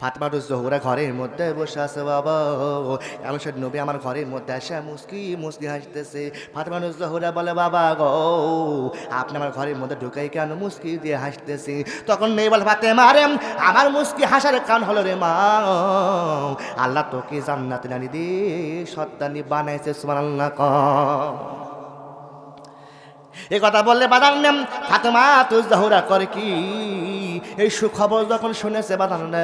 ফাতমাটু জহুরা ঘরের মধ্যে বসে আছে, বাবা। এমন সে নবী আমার ঘরের মধ্যে আসে, মুস্কি মুস্কি হাসতেছে। ফাতমাটু জহুরা বলে, বাবা গো, আপনি আমার ঘরের মধ্যে ঢুকাই কেন? মুস্কি দিয়ে হাসতেছি। তখন নেই বলে ফাতে মারে আমার মুস্কি হাসার কান হলো রে মা, আল্লাহ তোকে জান্নাত নানি দে সত্তানি বানাইছে, সুবহানাল্লাহ কম এ কথা বললে বাদান ফাতেমা তুই জাহুরা করে কি? এই সুখবর যখন শুনেছে বাদান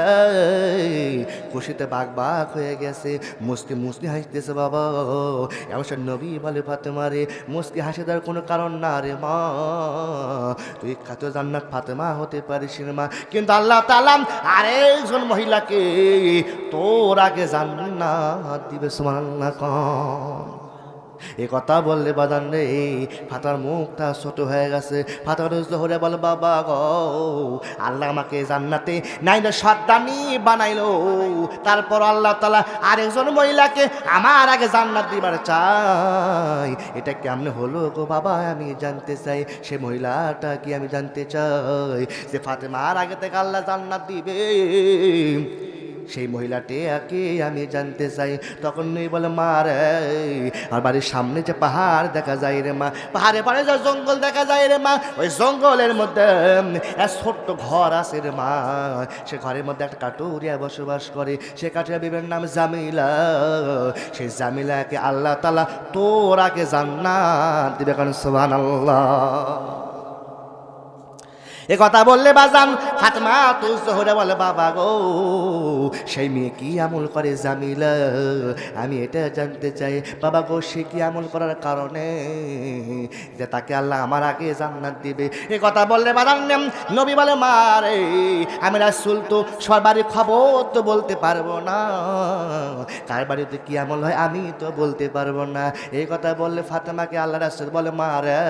খুশিতে বাঘ বাঘ হয়ে গেছে। মুস্কি মুস্কি হাসতেছে বাবা। এমন নবী বলে, ফাতেমা রে, মুস্কি হাসি দেওয়ার কোনো কারণ না রে মা। তুই খাত জান্নাত ফাতেমা হতে পারিস মা। কিন্তু আল্লাহ তালাম আরেকজন মহিলাকে তোর আগে জান্নাত দিবে, সুবহানাল্লাহ কম এ কথা বললে বাদান রে ফাতার মুখটা ছোট হয়ে গেছে। ফাতার জোহরে বলে, বাবা গো, আল্লাহ আমাকে জান্নাতে নাইলে সদ্দানি বানাইলো। তারপর আল্লাহ তালা আরেকজন মহিলাকে আমার আগে জান্নাত দিবার চাই। এটা কেমনে হলো গো বাবা, আমি জানতে চাই। সে মহিলাটা কি আমি জানতে চাই? যে ফাতেমার আগে থেকে আল্লাহ জান্নাত দিবে। সেই মহিলাটি মহিলাটাকে আমি জানতে চাই। তখন নেই বলে, মা রে, আর বাড়ির সামনে যে পাহাড় দেখা যায় রে মা, পাহাড়ে পাড়ে যে জঙ্গল দেখা যায় রে মা, ওই জঙ্গলের মধ্যে এক ছোট্ট ঘর আছে রে মা। সে ঘরের মধ্যে একটা কাটুরিয়া বসবাস করে। সে কাটুরিয়া বিবের নাম জামিলা। সেই জামিলাকে আল্লাহ তালা তোর আগে জান্নাত দিবে। কারণ সোহান আল্লাহ এ কথা বললে বাজান, ফাতমা, তুই জোহরে বলে, বাবা গো, সেই মেয়ে কি আমল করে জামিলা? আমি এটা জানতে চাই। বাবা গো, সে কি আমল করার কারণে যে তাকে আল্লাহ আমার আগে জান্নাত দিবে? এ কথা বললে বাজান, নবী বলে মারে আমি রাসুল তো সবার খবর তো বলতে পারব না। কার বাড়িতে কি আমল হয় আমি তো বলতে পারব না। এই কথা বললে ফাতেমাকে আল্লাহ রাসুল বলে মারে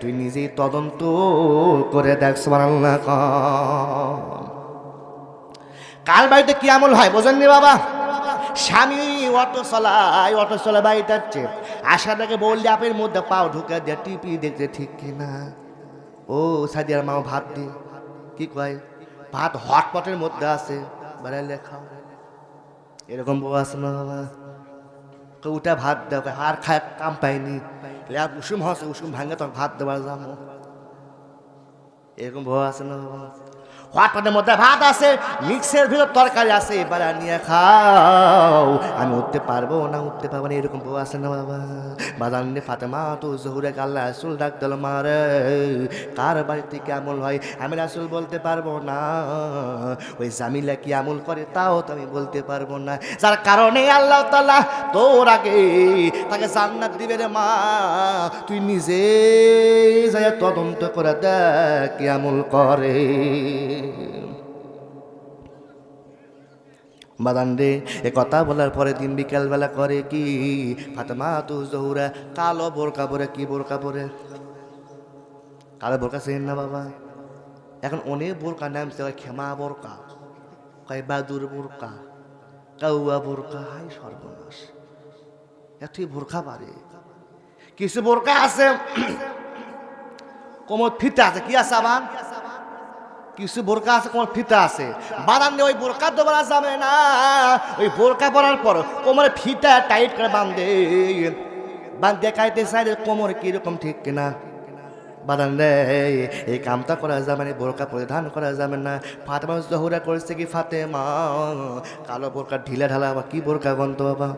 তুই নিজেই তদন্ত করে দেখ, সুবহানাল্লাহ কার বাড়িতে কি আমল হয় বোঝেননি বাবা? স্বামী অটো চলায়, অটো চলা যাচ্ছে। আশা থেকে বললে আপের মধ্যে পাও ঢুকে দিয়ে টিপি দেখতে ঠিক কিনা। ও, সাদিয়ার মা ভাত দি। কি কয়? ভাত হটপটের মধ্যে আছে। বেড়াই লেখা এরকম বউ আছে না বাবা? উঠা ভাত দেওয়া আর খায়, কাম পাইনি। উষুম হসে উষুম ভাঙে তখন ভাত দেওয়ার যাব। এরকম ভয় আছে না বাবা হটপটের মধ্যে ভাত আছে, মিক্সের ভিতর তরকারি আছে, এবার নিয়ে খাও। আমি উঠতে পারব না, উঠতে পারব না, এরকম বউ আছে না বাবা। বাজার নিয়ে ফাতেমা, তো জহুরে কাল্লা রাসুল ডাক দিল মারে কার বাড়িতে কেমন হয়? আমি রাসুল বলতে পারব না। ওই জামিলা কি আমল করে, তাও তো আমি বলতে পারব না। যার কারণে আল্লাহ তালা তোর আগে তাকে জান্নাত দিবে রে মা। তুই নিজে যাই তদন্ত করে দেখ কি আমল করে। বাদান রে এ কথা বলার পরে দিন বিকালবেলা করে কি? ফাতেমা তু জহুরা, কালো বোরকা পরে, কি বোরকা পরে? কালো বোরকা চেন না বাবা? এখন অনেক বোরকা নাম কয় ক্ষমা বোরকা, কয় বাদুর বোরকা, কাউয়া বোরকা হাই সর্বনাশ। এতই বোরখা পারে কিছু বোরকা আছে, কোমর ফিতে আছে, কি আছে আবার? কিছু বোরকা আছে, কোমর ফিতা আছে। বাঁধান ওই বোরকা তো বলা যাবে না। ওই বোরকা পরার পর কোমরে ফিতা টাইট করে বাঁধে। বাঁধতে কাইতে চাই কোমর কীরকম, ঠিক কিনা? বাদান রে, এই কামটা করা যাবে না বোরকা পরিধান করা যাবে না। ফাতেমা জহুরা করেছে কি ফাতেমা? কালো বোরকা ঢিলা ঢালা বা কি বোরকা গন্ত বাবা?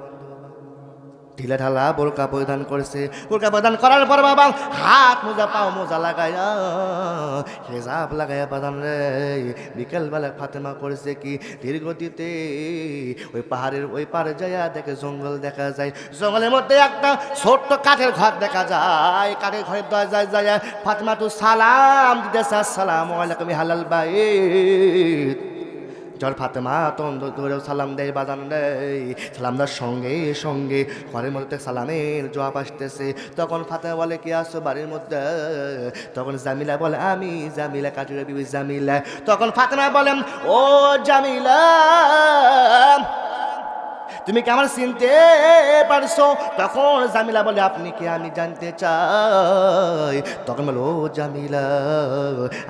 ঢিলা ঢালা বোরকা পরিধান করেছে। বোরকা পরিধান করার পর বাবা, হাত মোজা, পাও মোজা লাগায়া হেজাব লাগায়া বাদান রে বিকেলবেলা ফাতেমা করেছে কি? ধীর গতিতে ওই পাহাড়ের ওই পারে যাইয়া দেখে জঙ্গল দেখা যায়। জঙ্গলের মধ্যে একটা ছোট্ট কাঠের ঘর দেখা যায়। কাঠের ঘরের যায় ফাতেমা তো সালাম দিতেছে, আসসালাম আলাইকুম হালাল বাই জল ফাতেমা তন্দ ধরে সালাম দেয় বাজান দেয় সালাম দেওয়ার সঙ্গে সঙ্গে ঘরের মধ্যে সালামের জবাব আসতেছে। তখন ফাতেমা বলে, কি আসো বাড়ির মধ্যে? তখন জামিলা বলে, আমি জামিলা কাটুরে বিবি জামিলা। তখন ফাতেমা বলেন ও জামিলা তুমি কি আমার চিনতে পারছ? তখন জামিলা বলে, আপনি কি আমি জানতে চাই? তখন বলো, ও জামিলা,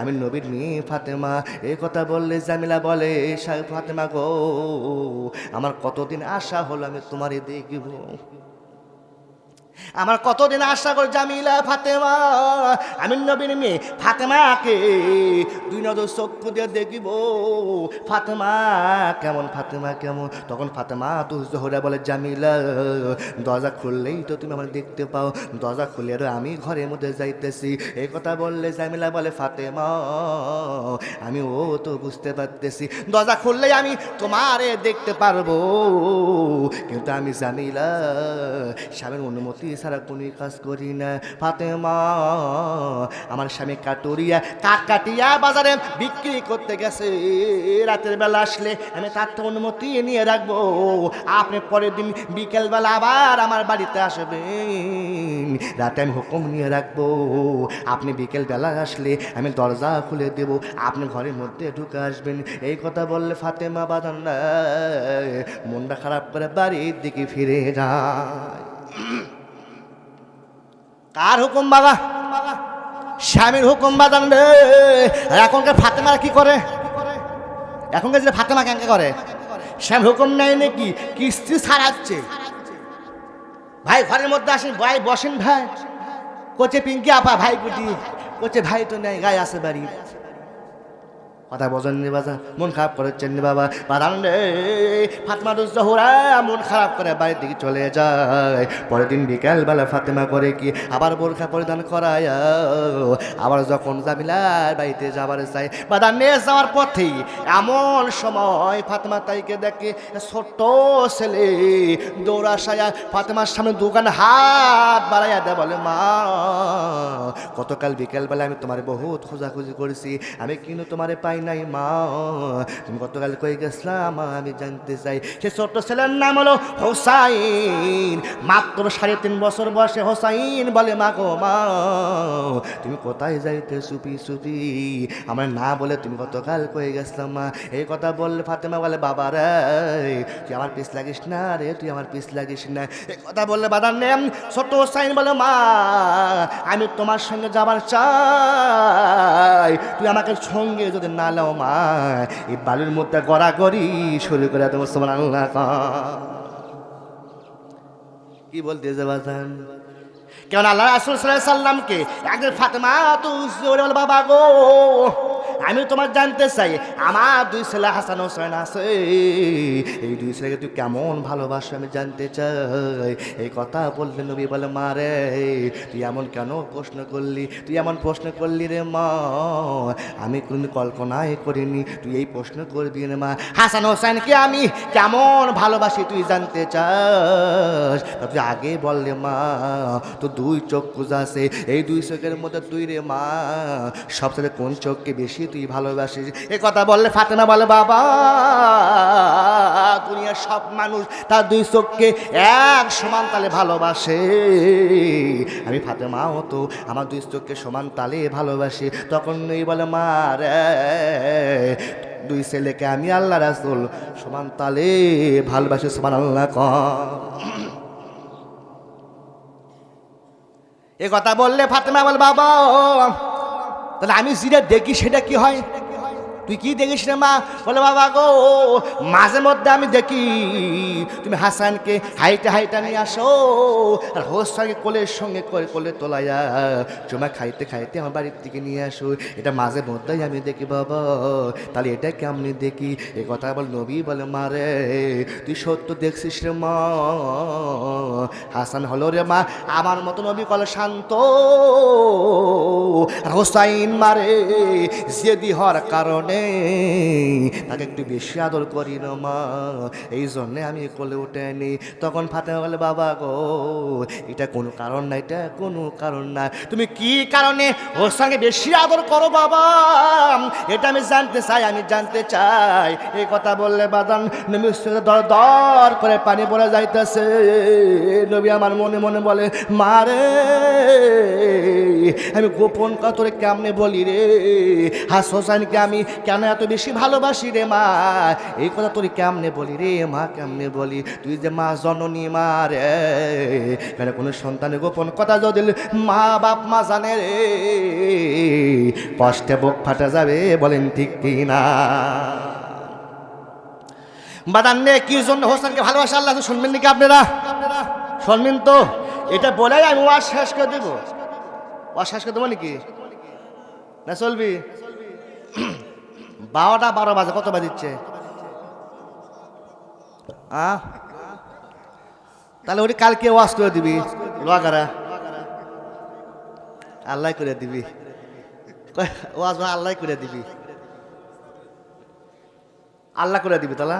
আমি নবীর মেয়ে ফাতেমা। এ কথা বললে জামিলা বলে ফাতেমা গো, আমার কতদিন আশা হলো আমি তোমারই দেখব? আমার কতদিন আশা করে জামিলা ফাতেমা আমি নবীন মেয়ে ফাতেমাকে দুই নজর চক্ষু দিয়ে দেখিব। ফাতেমা কেমন ফাতেমা কেমন? তখন ফাতেমা তো জোহরা বলে, জামিলা, দরজা খুললেই তো তুমি আমার দেখতে পাও। দরজা খুলে আর আমি ঘরের মধ্যে যাইতেছি। এই কথা বললে জামিলা বলে, ফাতেমা, আমি ও তো বুঝতে পারতেছি। দরজা খুললেই আমি তোমারে দেখতে পারব। কিন্তু আমি জামিলা, স্বামীর অনুমতি ছাড়া কোনো কাজ করি না। ফাতেমা, আমার স্বামী কাটুরিয়া কাক কাটিয়া বাজারে বিক্রি করতে গেছে। রাতের বেলা আসলে আমি তার তো অনুমতি নিয়ে রাখব। আপনি পরের দিন বিকেলবেলা আবার আমার বাড়িতে আসবেন। রাতে আমি হুকুম নিয়ে রাখব। আপনি বিকেলবেলা আসলে আমি দরজা খুলে দেব। আপনি ঘরের মধ্যে ঢুকে আসবেন। এই কথা বললে ফাতেমা বাদান মনটা খারাপ করে বাড়ির দিকে ফিরে যায়। কার হুকুম বাবা? স্বামীর হুকুম বাদান রে এখনকার ফাতেমারা কি করে? এখনকার যে ফাতেমা কেন করে? স্বামীর হুকুম নেয় নাকি? কিস্তি সারাচ্ছে। ভাই, ঘরের মধ্যে আসেন, ভাই, বসেন ভাই। কোচে পিঙ্কি আপা, ভাই কুটি। কোচে ভাই তো নেই, গায়ে আসে বাড়ি। কথা বোঝেন নি বাজা, মন খারাপ করেছেন নি বাবা। বাদান রে, ফাতেমা জোহরা, মন খারাপ করে বাড়ির দিকে চলে যায়। পরের দিন বিকাল বেলা ফাতেমা করে কি, আবার বোরখা পরিধান করায়। আবার যখন জামিলার বাড়িতে যাবার চাই বাদান নিয়ে যাওয়ার পথে এমন সময় ফাতেমা তাইকে দেখে, ছোট্ট ছেলে দৌড়া সায়া ফাতেমার সামনে দোকান হাত বাড়াইয়া দেয়, বলে, মা, গতকাল বিকেলবেলা আমি তোমার বহুত খোঁজাখুঁজি করেছি। আমি কিন্তু তোমারে পাই নাই মা। তুমি গতকাল কই গেছিলাম আমি জানতে চাই। সে ছোট্ট ছেলের নাম হলো হোসাইন। মাত্র সাড়ে তিন বছর বয়সে হোসাইন বলে, মা গো, মা, তুমি কোথায় যাইতে চুপি চুপি আমার না বলে তুমি গতকাল কই গেছিলাম মা? এই কথা বললে ফাতেমা বলে, বাবা রে, তুই আমার পিস লাগিস না রে, তুই আমার পিস লাগিস না। এই কথা বললে বাদার নেম ছোট্ট হোসাইন বলে, মা, আমি তোমার সঙ্গে যাবার চাই। তুই আমাকে সঙ্গে যদি না লাও মা, এই বালুর মধ্যে গড়া করি শুরু করে তোমার মুসলমান আল্লাহ কি বলতে যে বাজান? কেন আল্লাহ রাসুল সাল্লামকে একদিন ফাতেমা তো বাবা গো আমি তোমার জানতে চাই, আমার দুই ছেলে হাসান হোসেন আছে। এই দুই ছেলেকে তুই কেমন ভালোবাসো আমি জানতে চাই। এই কথা বললে নবী বলে, মা রে, তুই এমন কেন প্রশ্ন করলি? তুই এমন প্রশ্ন করলি রে, মা। আমি কোনো কল্পনাই করিনি, তুই এই প্রশ্ন করবি রে, মা। হাসান হোসেনকে আমি কেমন ভালোবাসি তুই জানতে চাস? তুই আগে বললে মা। তো দুই চোখ আছে, এই দুই চোখের মধ্যে তুই রে, মা। সবচেয়ে কোন চোখকে বেশি তুই ভালোবাসিস। এ কথা বললে ফাতেমা বলে, বাবা, দুনিয়ার সব মানুষ তার দুই চোখকে এক সমান তালে ভালোবাসে। আমি ফাতেমাও তো আমার দুই চোখকে সমান তালে ভালোবাসি। তখন এই বলে, মা রে, দুই ছেলেকে আমি আল্লাহ রাসুল সমান তালে ভালোবাসি সমান আল্লাহ কম এ কথা বললে ফাতেমা বল, বাবা তাহলে আমি যেটা দেখি সেটা কি হয়? তুই কি দেখিস রে মা? বলে, বাবা গো, মাঝে মধ্যে আমি দেখি, তুমি হাসানকে হাইটা হাইটা নিয়ে আসো, আর হোসাকে কোলের সঙ্গে করে কোলে তোলাইয়া, চুমা খাইতে খাইতে আমার বাড়ির থেকে নিয়ে আসো। এটা মাঝে মধ্যেই আমি দেখি, বাবা। তাহলে এটা কেমনি দেখি? এ কথা বল নবী বলে, মা রে, তুই সত্য দেখছিস রে মা। হাসান হলো রে মা, আমার মতো নবী কলে শান্ত। হোসাইন মারে জেদি হওয়ার কারণে তাকে একটু বেশি আদর করি না মা। এই জন্যে আমি কোলে উঠেনি তখন ফাতেমা বলে, বাবা গো, এটা কোনো কারণ না, এটা কোনো কারণ না। তুমি কি কারণে ওর সঙ্গে বেশি আদর করো বাবা? এটা আমি জানতে চাই, আমি জানতে চাই। এই কথা বললে বাদান নবী দর দর করে পানি পড়ে যাইতেছে। নবী আমার মনে মনে বলে মারে আমি গোপন কতরে কেমনে বলি রে? হাস হোসাইনকে আমি কেন এত বেশি ভালোবাসি রে মা? এই কথা তোর কেমনে বলি রে মা, কেমনে বলি? তুই যে মা, জননী মা রে। কেন কোনো সন্তানের গোপন কথা যদি মা, বাপ, মা জানে রে, কষ্টে বুক ফাটা যাবে বলেন ঠিক কি না? বাদান নে কি জন্য হোসেনকে ভালোবাসা আল্লাহ, শুনবেন নাকি আপনারা? শুনবেন তো? এটা বলে আমি ওয়াজ শেষ করে দেবো। ওয়াজ শেষ করে দেবো নাকি? না চলবি? বারোটা বারো বাজে, কত বাজিচ্ছে আ? তাহলে ওটি কালকে ওয়াশ করে দিবি লোয়াগারা আল্লাহ করে দিবি। ওয়াজ আল্লাহ করে দিবি। আল্লাহ করে দিবি তাহলে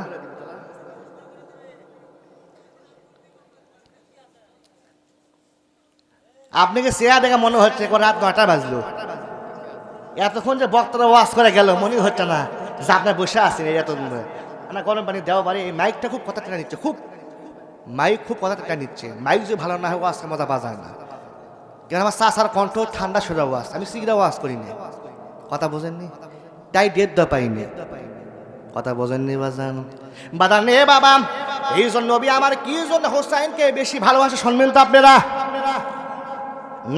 আপনাকে চেয়ার দেখে মনে হচ্ছে রাত নটা বাজলো। এতক্ষণ যে বক্তারা ওয়াশ করে গেল মনে হচ্ছে না যে আপনার বসে আছেন এই এতক্ষণ। না, গরম পানি দেওয়া পারে এই মাইকটা খুব কথা টেনে নিচ্ছে, খুব। মাইক খুব কথা টেনে নিচ্ছে। মাইক যদি ভালো না হয় ওয়াজকে মজা বাজায় না। কেন আমার চাষার কণ্ঠ ঠান্ডা সোজা ওয়াজ, আমি সিগরা ওয়াজ করিনি কথা বোঝেননি? তাই ডেট দা পাইনি কথা বোঝেননি বাজান? বাদান নে বাবা, এই জন্য নবী আমার কি জন্য হোসাইনকে বেশি ভালোবাসে শুনবেন তো আপনারা?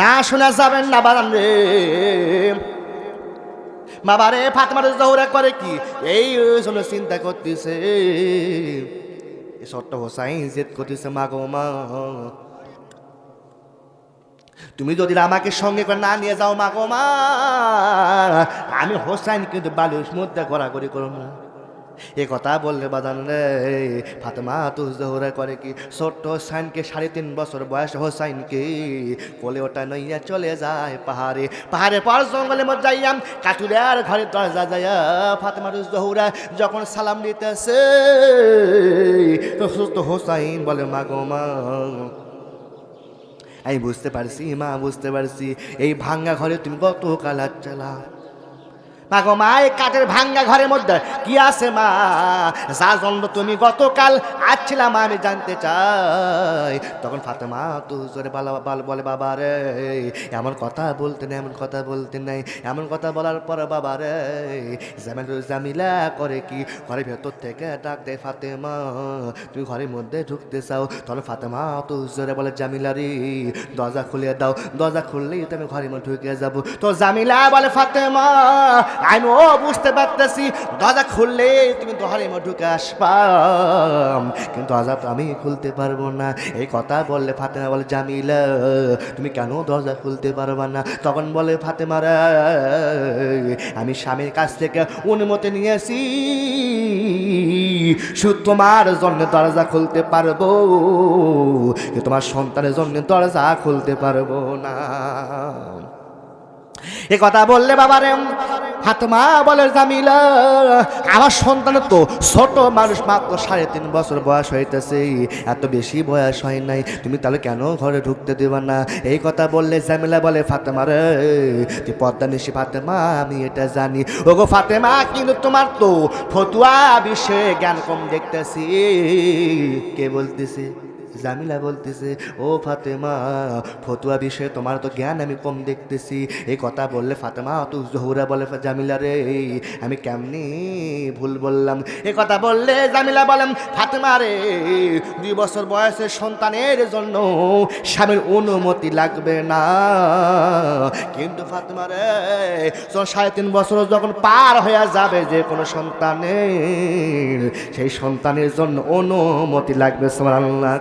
না শোনা যাবেন না বাদান রে। বাবা রে ফাতেমার জহরা করে কি? এই ওই চিন্তা করতেছে। সত্য হোসাইন জেদ করতেছে, মা গো মা। তুমি যদি আমাকে সঙ্গে করে না নিয়ে যাও, মা গো মা, আমি হোসাইন কিন্তু বালিশ মধ্যে ঘোরাঘুরি করো না। এ কথা বললে বাদান রে। ফাতেমা তো জোহরা করে কি? ছোট্ট হোসাইনকে সাড়ে তিন বছর বয়স হোসাইনকে কোলে ওটা নইয়া চলে যায় পাহাড়ে। পাহাড়ে পর জঙ্গলে মধ্যে যাইয়াম কাটুরিয়ার ঘরের দরজা যাইয়া ফাতেমা জোহরা যখন সালাম দিতেছে, তো হোসাইন বলে, মা গো মা, আমি বুঝতে পারছি মা, বুঝতে পারছি। এই ভাঙ্গা ঘরে তুমি কত কালার চালা মা গো মা এই কাঠের ভাঙ্গা ঘরের মধ্যে। কি আছে মা? যা জন্য তুমি গতকাল আসছিলাম আমি জানতে চাই। তখন ফাতেমা তু জোরে বাল, বলে বাবা রে, এমন কথা বলতে নেই, এমন কথা বলতে নেই, এমন কথা বলার পর বাবা রে জামিল জামিলা করে কি? ঘরের ভেতর থেকে ডাক দেয় ফাতেমা, তুমি ঘরের মধ্যে ঢুকতে চাও? তখন ফাতেমা তো জোরে বলে জামিলা রে, দরজা খুলে দাও, দরজা খুললেই তুমি ঘরের মধ্যে ঢুকে যাব। তো জামিলা বলে ফাতেমা আমি, ও, বুঝতে পারতেছি। দরজা খুললে তুমি মধ্যে ঢুকে আসবা। কিন্তু তো আমি খুলতে পারব না। এই কথা বললে ফাতেমা বলে, জামিলা, তুমি কেন দরজা খুলতে পারবা না? তখন বলে ফাতেমা, রে, আমি স্বামীর কাছ থেকে অনুমতি নিয়েছি। শুধু তোমার জন্য দরজা খুলতে পারব তোমার সন্তানের জন্য দরজা খুলতে পারব না। এ কথা বললে বাবা বাবারে ফাতেমা বলে, জামিলা, আমার সন্তানের তো ছোট মানুষ মাত্র সাড়ে তিন বছর বয়স হইতেছে। এত বেশি বয়স হয় নাই। তুমি তাহলে কেন ঘরে ঢুকতে দেবা না? এই কথা বললে জামিলা বলে, ফাতেমা রে, তুই পদ্মা নিশি ফাতেমা, আমি এটা জানি। ওগো ফাতেমা, কিন্তু তোমার তো ফতুয়া বিষয়ে জ্ঞান কম দেখতেছি। কে বলতেছে? জামিলা বলতেছে, ও ফাতেমা, ফতুয়া বিষয়ে তোমার তো জ্ঞান আমি কম দেখতেছি। এই কথা বললে ফাতেমা তো জহুরা বলে, জামিলা রে, আমি কেমনি ভুল বললাম? এ কথা বললে জামিলা বলেন ফাতেমা রে, দুই বছর বয়সের সন্তানের জন্য স্বামীর অনুমতি লাগবে না। কিন্তু ফাতেমা রে সাড়ে তিন বছর যখন পার হয়ে যাবে যে কোনো সন্তানের, সেই সন্তানের জন্য অনুমতি লাগবে সোমাল্লা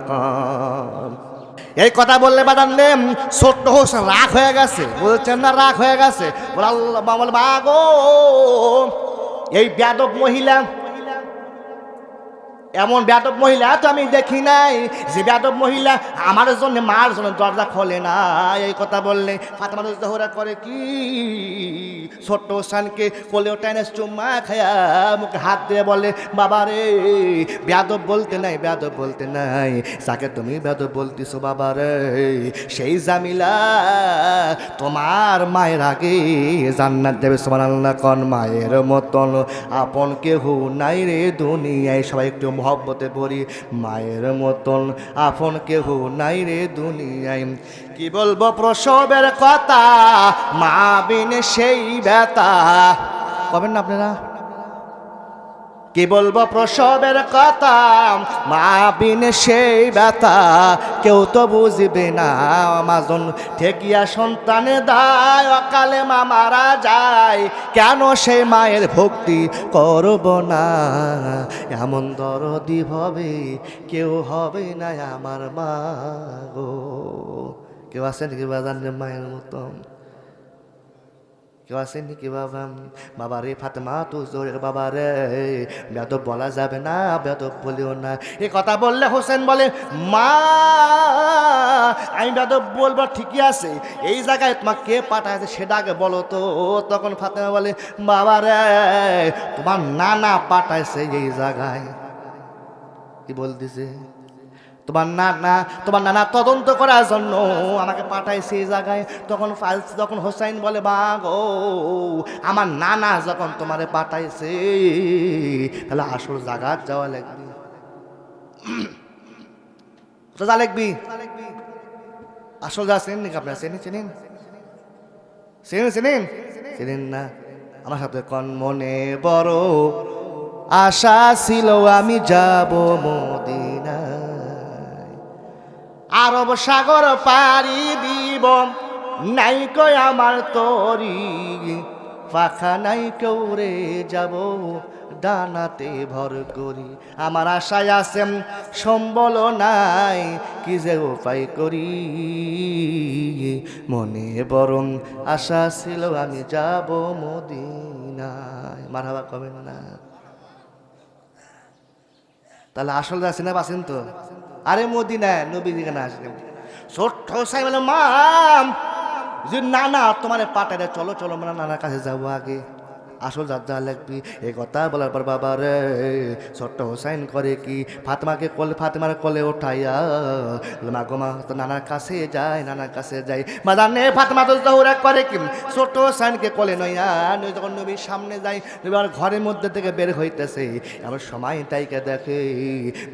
এই কথা বললে বাদান নেম ছোট্ট হোস, রাগ হয়ে গেছে। বলছেন না, রাগ হয়ে গেছে। বলে আল্লাহ বাবল বাগো এই ব্যাদক মহিলা এমন ব্যাদব মহিলা তো আমি দেখি নাই। যে ব্যাদব মহিলা আমার জন্য, মার জন্য দরজা খোলে না এই কথা বললে ফাতেমা জহরা করে কি? ছোট্ট সানকে কোলে টেনে চুম্মা খায়া মুখে হাত দিয়ে বলে, বাবা রে, ব্যাদব বলতে নাই, ব্যাদব বলতে নাই। যাকে তুমি ব্যাদব বলতেছো, বাবা রে, সেই জামিলা তোমার মায়ের আগে জান্নাত দেবে। সোমান কন মায়ের মতন? আপন কেহ নাই রে দুনিয়ায়। সবাই একটু মহব্বতে পড়ি মায়ের মতন। আপন কেহ নাই রে দুনিয়ায়। কি বলব প্রসবের কথা? মা বিনে সেই ব্যথা। কবেন না আপনারা? কি বলব প্রসবের কথা? মা বিন সেই ব্যথা, কেউ তো বুঝবে না। মাজন ঠেকিয়া সন্তানে দায়, অকালে মা মারা যায়। কেন সেই মায়ের ভক্তি করব না? এমন দরদি হবে, কেউ হবে না আমার মা গো। কেউ আছে নাকি বাজান মায়ের মতন? কেউ আছেন নাকি বাবা বাবা রে ফাতেমা তো জোরের বাবা রে বেদব বলা যাবে না বেদব বলিও না। এ কথা বললে হোসেন বলে, মা, আমি বেদব বলব, ঠিকই আছে। এই জায়গায় তোমার কে পাঠাইছে সেটা আগে বলো তো। তখন ফাতেমা বলে বাবা রে তোমার নানা পাঠাইছে এই জায়গায়। কি বলতেছে? তোমার নানা তোমার নানা তদন্ত করার জন্য আমাকে পাঠাইছে এই জায়গায়। তখন তখন হোসাইন বলে বা গো, আমার নানা যখন তোমারে পাঠাইছে, তাহলে আসল জায়গা যাওয়া লাগবে। যা লাগবি? আসল যা চেনেন নাকি আপনার? চেনেন চেনেন? চেনেন চেনেন? চেনেন না। আমার সাথে কন মনে বড় আশা ছিল, আমি যাব মদিনায়। আরব সাগর পাড়ি দিব। নাই কয় আমার তরি পাখা নাই কেউ রে যাব। ডানাতে ভর করি, আমার আশায় আছে সম্বল নাই, কি যে উপায় করি? মনে বরং আশা ছিল, আমি যাব মদিনায়। মারহাবা কবেন না তাহলে আসল আছে না বাসেন তো? আরে মদিনায় নবী এখানে আসলেন। ছোট্ট সাই বলে মা যে না না তোমার পাটারে চলো চলো মানে নানার কাছে যাব আগে। আসল যা যা লাগবি এ কথা বলার পর বাবা রে? ছোট্ট হোসাইন করে কি ফাতেমাকে কলে, ফাতেমার কলে ওঠাইয়া মা গো, মা, তো নানার কাছে যায় নানার কাছে যাই। মা জানে ফাতেমা তো দৌড়া করে কি, ছোট্ট হোসাইনকে কলে নইয়া নই যখন নবীর সামনে যাই, নবী আমার ঘরের মধ্যে থেকে বের হইতেছে। এমন সময় তাইকে দেখে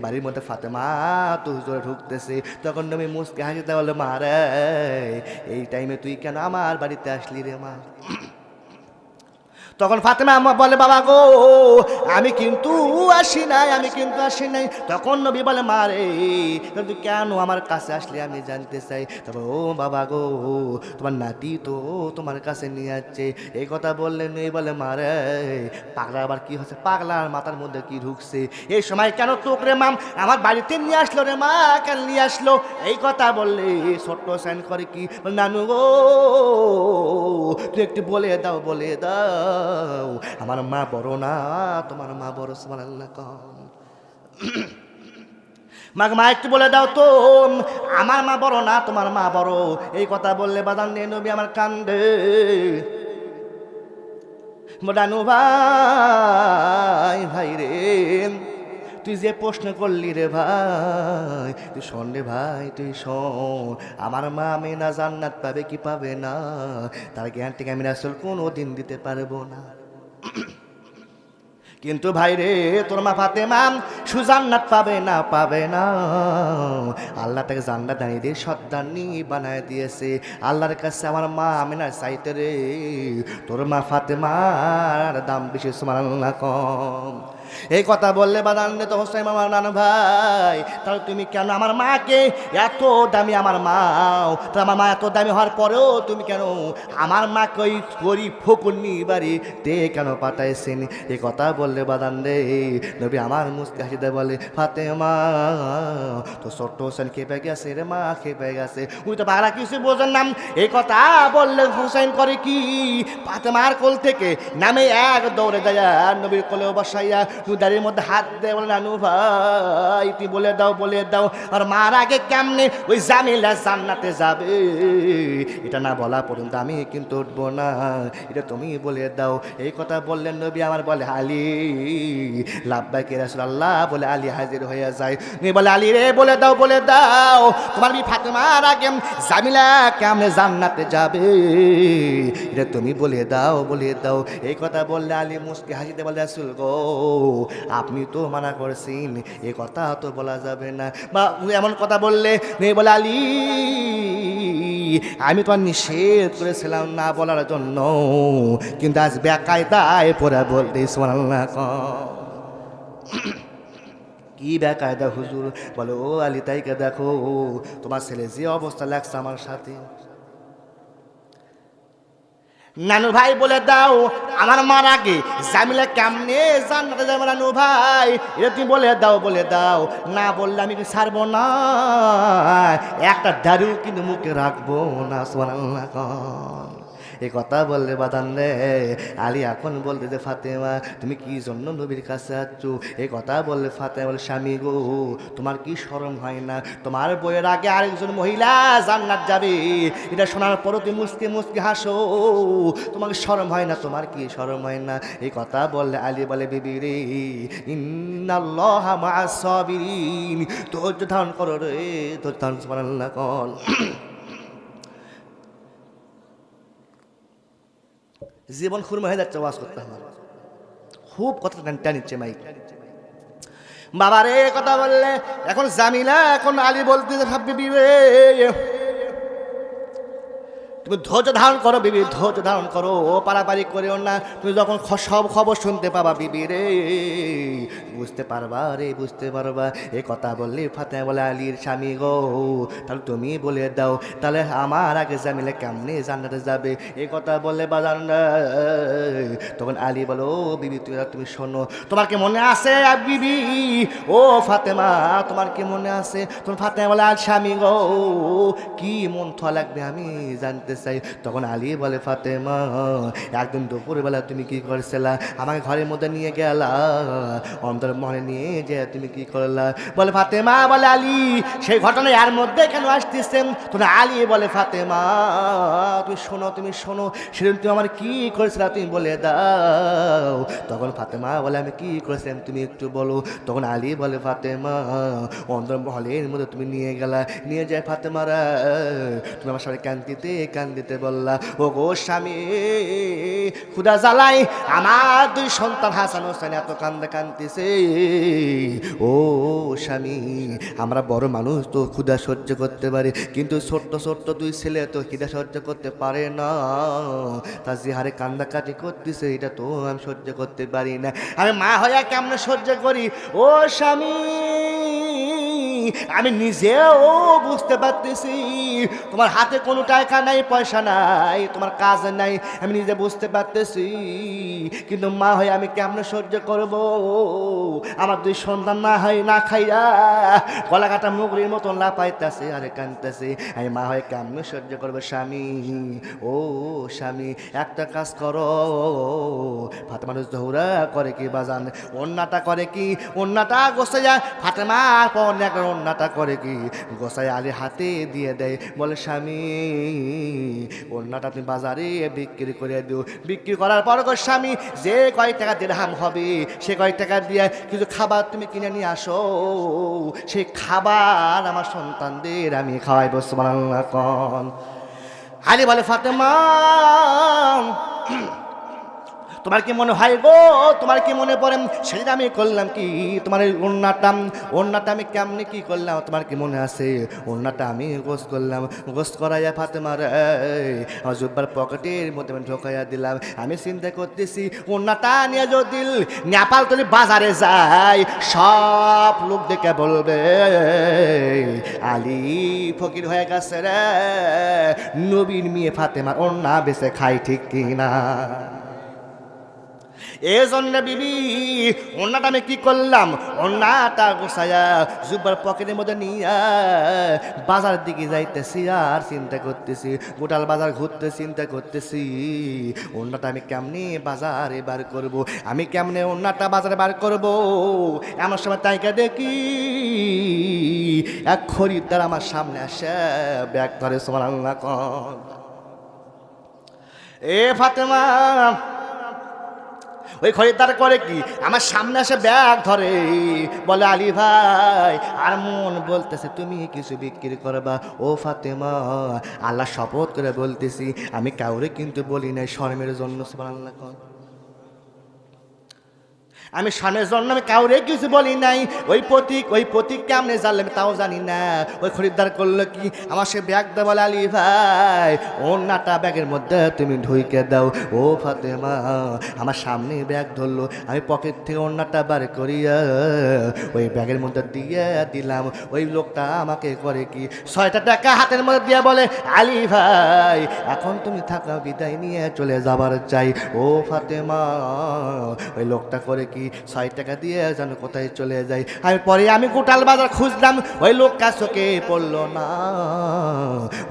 বাড়ির মধ্যে ফাতেমা তো হুজুরে ঢুকতেছে। তখন নবী মুসকে হাসিতে বলে, মা রে, এই টাইমে তুই কেন আমার বাড়িতে আসলি রে মা? তখন ফাতেমা বলে, বাবা গো, আমি কিন্তু আসি নাই, আমি কিন্তু আসি নাই। তখন নবী বলে, মা রে তুই কেন আমার কাছে আসলে? আমি জানতে চাই। তবে, ও বাবা গো, তোমার নাতি তো তোমার কাছে নিয়ে যাচ্ছে এই কথা বললে নেই বলে, মা রে, পাগলা আবার কি হচ্ছে? পাগলার মাথার মধ্যে কি ঢুকছে? এই সময় কেন তোক রে, মাম? আমার বাড়িতে নিয়ে আসলো রে, মা, কেন নিয়ে আসলো? এই কথা বললে, ছোট্ট সাইন করে কি? নানু গো, তুই একটু বলে দাও বলে দাও। আমার মা বড় না, তোমার মা বড়, সুবহানাল্লাহ, কম। মাকে মা, একটু বলে দাও তো, আমার মা বড় না, তোমার মা বড়? এই কথা বললে বাদান নিয়ে নবী আমার কান্দে। মোডানু ভাই ভাই রে। তুই যে প্রশ্ন করলি রে ভাই, তুই শোন রে ভাই, তুই শোন। আমার মা আমি না জান্নাত পাবে কি পাবে না? তার জ্ঞানটিকে আমি আসল কোনো দিন দিতে পারব না। কিন্তু ভাই রে, তোর মা ফাতে মাম সুজান্নাত পাবে না পাবে না। আল্লাহ তাকে জান্নাত দাঁড়িয়ে দিয়ে সদ্দানি বানায় দিয়েছে। আল্লাহর কাছে আমার মা আমি না চাইতে রে। তোর মা ফাতে মার দাম বেশি আল্লাহ কম। এই কথা বললে বাদান্নে তো হোসাইম আমার নানা ভাই। তাহলে তুমি কেন আমার মাকে এত দামি আমার মাও? তা আমার মা এত দামি হওয়ার পরেও তুমি কেন আমার মাকে ওই গরিব ফকুন্নি বাড়ি তে কেন পাঠাইছেন? এই কথা বললে বাদান রে, নবী আমার মুস্কে হাসিতে বলে ফাতে মা তো ছোট্ট হোসেন খেপে গেছে রে মা, খেপে গেছে। উনি তো বাংলা কিছু বোঝেন নাম এই কথা বললে হুসাইন করে কি? ফাতেমার কোল থেকে নামে এক দৌড়ে যায় নবীর কোলেও বসাইয়া দাঁড়ির মধ্যে হাত দেয়, বলে, নানু ভাই তুই বলে দাও বলে দাও, আর মার আগে কেমনে ওই জামিলা জান্নাতে যাবে? এটা না বলা পর্যন্ত আমি কিন্তু উঠবো না। এটা তুমি বলে দাও। এই কথা বললেন নবী, আমার বলে, আলী, লাভবাই কে আল্লাহ বলে, আলী হাজির হয়ে যায়। তুমি বলে, আলী রে, বলে দাও বলে দাও, তোমার বি ফাতেমার আগে জামিলা কেমনে জান্নাতে যাবে? এটা তুমি বলে দাও বলে দাও। এই কথা বললে আলী মুসকে হাসিতে বলে আসুল গো আপনি তো মানা করছেন, এ কথা তো বলা যাবে না। বা এমন কথা বললে মেয়ে বলে, আলী, আমি তো আর নিষেধ করেছিলাম না বলার জন্য, কিন্তু আজ বেকায়দায় পরে বলতে কি। বেকায়দা হুজুর? বলে, ও আলী তাইকে দেখো, তোমার ছেলে যে অবস্থা লাগছে আমার সাথে। নানু ভাই বলে দাও, আমার মার আগে জামিলা কেমনে জান্নাতে নানু ভাই? এটা তুমি বলে দাও বলে দাও। না বললে আমি ছাড়বো না? একটা দারু কিন্তু মুখে রাখব না সোনাল্লাহ কন। এ কথা বললে বাদান রে। আলী এখন বলতে যে, ফাতেমা, তুমি কি জন্য নবীর কাছে আছো এ কথা বললে ফাতেমা বলে, স্বামী গো, তোমার কি শরম হয় না? তোমার বইয়ের আগে আরেকজন মহিলা জান্নাত যাবে। এটা শোনার পরও তুমি মুসকে মুসকে হাসো। তোমাকে শরম হয় না? তোমার কি শরম হয় না? এই কথা বললে আলী বলে, বিবি রে, ইন্নাল্লাহ মা'আস সাবিরিন। ধৈর্য ধারণ করো রে, ধৈর্য ধারণ কল জীবন খুরমা হয়ে যাচ্ছে ওয়াজ করতে আমার খুব কথা টানটা নিচ্ছে মাইক। বাবার এ কথা বললে। এখন জামিলা, এখন আলী বলতে ভাববি রে তুমি ধৈর্য ধারণ করো, বিবি, ধৈর্য ধারণ করো। ও, পারাপারি করেও না। তুমি যখন সব খবর শুনতে পাবা, বিবি রে। বুঝতে পারবা রে, বুঝতে পারবা। এ কথা বললে ফাতে বলে, আলীর স্বামী গো, তাহলে তুমি বলে দাও, তাহলে আমার আগে জামিলে কেমনে জান্নাতে যাবে? এ কথা বললে না তখন আলী বলো বিবি তুমি তুমি শোনো। তোমার কি মনে আছে, বিবি? ও, ফাতেমা, তোমার কি মনে আছে? তোমার ফাতেমা বলে, আর স্বামী গো, কি মন থা লাগবে আমি জানতে চাই। তখন আলী বলে, ফাতেমা, একদিন দুপুরবেলা তুমি কি করছিলা? আমাকে ঘরের মধ্যে নিয়ে গেলা। অন্তর মনে নিয়ে যে তুমি কি করলা? বলে, ফাতেমা, বলে আলী, সেই ঘটনা এর মধ্যে কেন আসতেছেন তখন আলী বলে, ফাতেমা, তুমি শোনো তুমি শোনো, সেদিন তুমি আমার কি করেছিলা তুমি বলে দাও। তখন ফাতেমা বলে, আমি কি করেছিলাম তুমি একটু বলো। তখন আলী বলে, ফাতেমা, অন্তর মহলের মধ্যে তুমি নিয়ে গেলা। নিয়ে যায় ফাতেমারা। তুমি আমার সাথে কান্দিতে কান্দিতে বললা ও গো স্বামী, খুদা জ্বালাই, আমার দুই সন্তান হাসান হোসেন এত কান্দে কান্দিছে। ও স্বামী, আমরা বড় মানুষ তো ক্ষুদা সহ্য করতে পারি, কিন্তু ছোট্ট ছোট্ট দুই ছেলে তো খিদা সহ্য করতে পারে না। তা যে হারে কান্দাকাটি করতেছে, এটা তো আমি সহ্য করতে পারি না। আমি মা হইয়া কেমন সহ্য করি? ও স্বামী আমি নিজেও বুঝতে পারতেছি। তোমার হাতে কোনো টাকা নাই, পয়সা নাই, তোমার কাজ নাই, আমি নিজে বুঝতে পারতেছি। কিন্তু মা হয়ে আমি কেমন সহ্য করব? আমার দুই সন্তান না হয়, না খাইয়া গলা কাটা মুগরির মতন লাপাইতেছে আরে কানতেছে আমি মা হয়ে কেমন সহ্য করব, স্বামী? ও স্বামী, একটা কাজ করো। ফাতে মানুষ দৌড়া করে কি বাজান? অন্যটা করে কি? অন্যটা গোসে যায় ফাতেমা পর অন্যটা করে কি? গোসাই আলী হাতে দিয়ে দেয়। বলে, স্বামী অন্যটা তুমি বাজারে বিক্রি করে দিও। বিক্রি করার পর গো স্বামী, যে কয়েক টাকা দেড়হাম হবে, সে কয়েক টাকা দিয়ে কিছু খাবার তুমি কিনে নিয়ে আসো। সেই খাবার আমার সন্তানদের আমি খাওয়াই বসে বানাল্লা কন। আলী বলে, ফাতেমা তোমার কি মনে হয় গো? তোমার কি মনে পড়ে? সেটা আমি করলাম কি? তোমার এই ওন্নাটা ওন্নাটা আমি কেমনি কি করলাম? তোমার কি মনে আছে? ওন্নাটা আমি গোস করলাম। গোস করাইয়া ফাতেমার জুব্বার পকেটের মধ্যে আমি ঢোকাইয়া দিলাম। আমি চিন্তা করতেছি ওন্নাটা নিয়ে যদি নেপাল তুলি বাজারে যাই, সব লোক দেখে বলবে, আলী ফকির হয়ে গেছে রে। নবীন মেয়ে ফাতেমার ওন্না বেছে খাই ঠিক কিনা? এই জন্য বিবি, অন্যটা আমি কি করলাম? অন্যটা গোসাইয়া জুব্বার পকেটের মধ্যে নিয়ে বাজার দিকে যাইতেছি আর চিন্তা করতেছি, গোটাল বাজার ঘুরতে চিন্তা করতেছি, অন্যটা আমি কেমনে বাজারে বার করব? আমি কেমনে অন্যটা বাজারে বার করব? এমন সময় তাইকে দেখি, এক খরিদ্দার আমার সামনে আসে, ব্যাগ ধরে সোমান এ ফাতেমা ওই খরিদ্দার করে কি? আমার সামনে এসে ব্যাগ ধরে। বলে, আলি ভাই, আর মন বলতেছে, তুমি কিছু বিক্রি করবা? ও ফাতেমা, আল্লাহ শপথ করে বলতেছি, আমি কাউরে কিন্তু বলি নাই, শর্মের জন্য কন। আমি স্বামীর জন্য আমি কাউরে কিছু বলি নাই। ওই প্রতীক ওই প্রতীক কেমনে জানলাম তাও জানি না। ওই খরিদ্দার করল কি? আমার সে ব্যাগ দে বলে, আলী ভাই ওনাটা ব্যাগের মধ্যে তুমি ঢুইকে দাও। ও ফাতেমা, আমার সামনে ব্যাগ ধরলো। আমি পকেট থেকে ওনাটা বার করিয়া ওই ব্যাগের মধ্যে দিয়ে দিলাম। ওই লোকটা আমাকে করে কি? ছয়টা টাকা হাতের মধ্যে দিয়ে বলে, আলী ভাই, এখন তুমি থাকা বিদায় নিয়ে চলে যাবার চাই। ও ফাতেমা, ওই লোকটা করে কি ছয় টাকা দিয়ে যেন কোথায় চলে যায় আমি পরে আমি গোটাল বাজার খুঁজলাম, ওই লোকটা চোখে পড়ল না।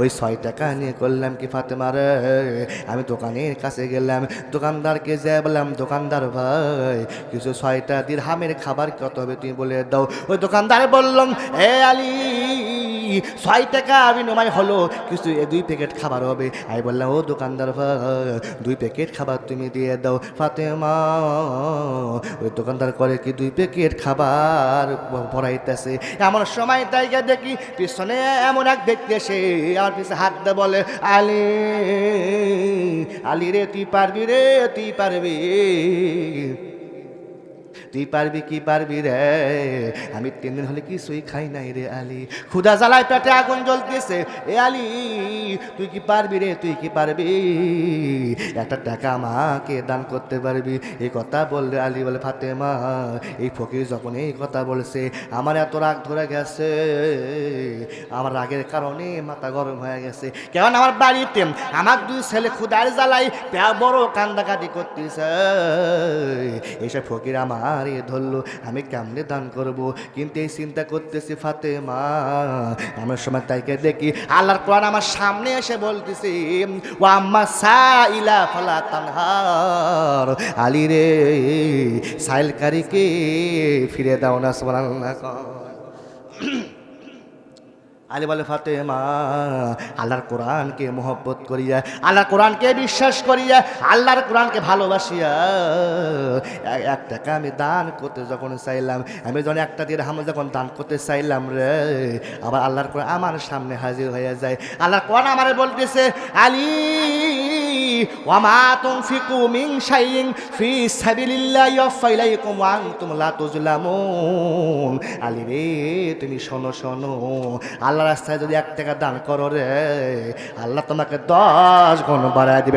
ওই ছয় টাকা নিয়ে করলাম কি ফাতেমা রে? আমি দোকানের কাছে গেলাম, দোকানদারকে যে বললাম, দোকানদার ভাই, কিছু ছয়টা দিরহামের খাবার কত হবে তুমি বলে দাও। ওই দোকানদার বললাম এ আলী ছয় টাকা আমি বিনিময় হলো। কিছু দুই প্যাকেট খাবার হবে। আমি বললাম, ও দোকানদার দুই প্যাকেট খাবার তুমি দিয়ে দাও, ফাতেমা। ওই দোকানদার করে কি দুই প্যাকেট খাবার ভরাইতেছে। এমন সময় তাইকে দেখি পিছনে এমন এক ব্যক্তি এসে আমার পিছনে হাত দিয়ে বলে, আলি আলি রে, তুই পারবি রে, তুই পারবি। তুই পারবি কি পারবি রে? আমি তিন দিন হলে কিছুই খাই নাই রে আলী। ক্ষুদা জ্বালায় পেটে আগুন জ্বলতেছে। এ আলী, তুই কি পারবি রে? তুই কি পারবি? একটা টাকা আমাকে দান করতে পারবি? এই কথা বললে আলী বলে, ফাতেমা, এই ফকির যখন এই কথা বলছে, আমার এত রাগ ধরে গেছে। আমার রাগের কারণে মাথা গরম হয়ে গেছে। কেমন আমার বাড়িতে আমার দুই ছেলে ক্ষুদার জ্বালাই বড় কান্দাকাটি করতেছে। এসব ফকির আমার এ ধরলো। আমি কেমনে দান করব? কিন্তু এই চিন্তা করতেছি ফাতেমা। আমার সময় তাইকে দেখি? আল্লাহর কোরআন আমার সামনে এসে বলতেছি ও আম্মা সাইলা ফালা তানহার। আলী রে, সাইলকারীকে ফিরে দাও না, সুবহানাল্লাহ আলী বলে ফাতেমা, আল্লাহর কোরআনকে মোহব্বত করিয়া, আল্লাহর কোরআনকে বিশ্বাস করিয়া, আল্লাহর কোরআনকে ভালোবাসিয়া এক- টাকা আমি দান করতে যখন চাইলাম, আমি যখন একটা দিয়ে হাম যখন দান করতে চাইলাম রে, আবার আল্লাহর কোরআন আমার সামনে হাজির হয়ে যায়। আল্লাহর কোরআন আমার বলতেছে, আলী ওয়ামা লা আলী রে, তুমি শোনো শোনো আল্লাহ রাস্তায় যদি এক টাকা দান করো রে আল্লাহ তোমাকে দশ গুণ বাড়ায় দিবে।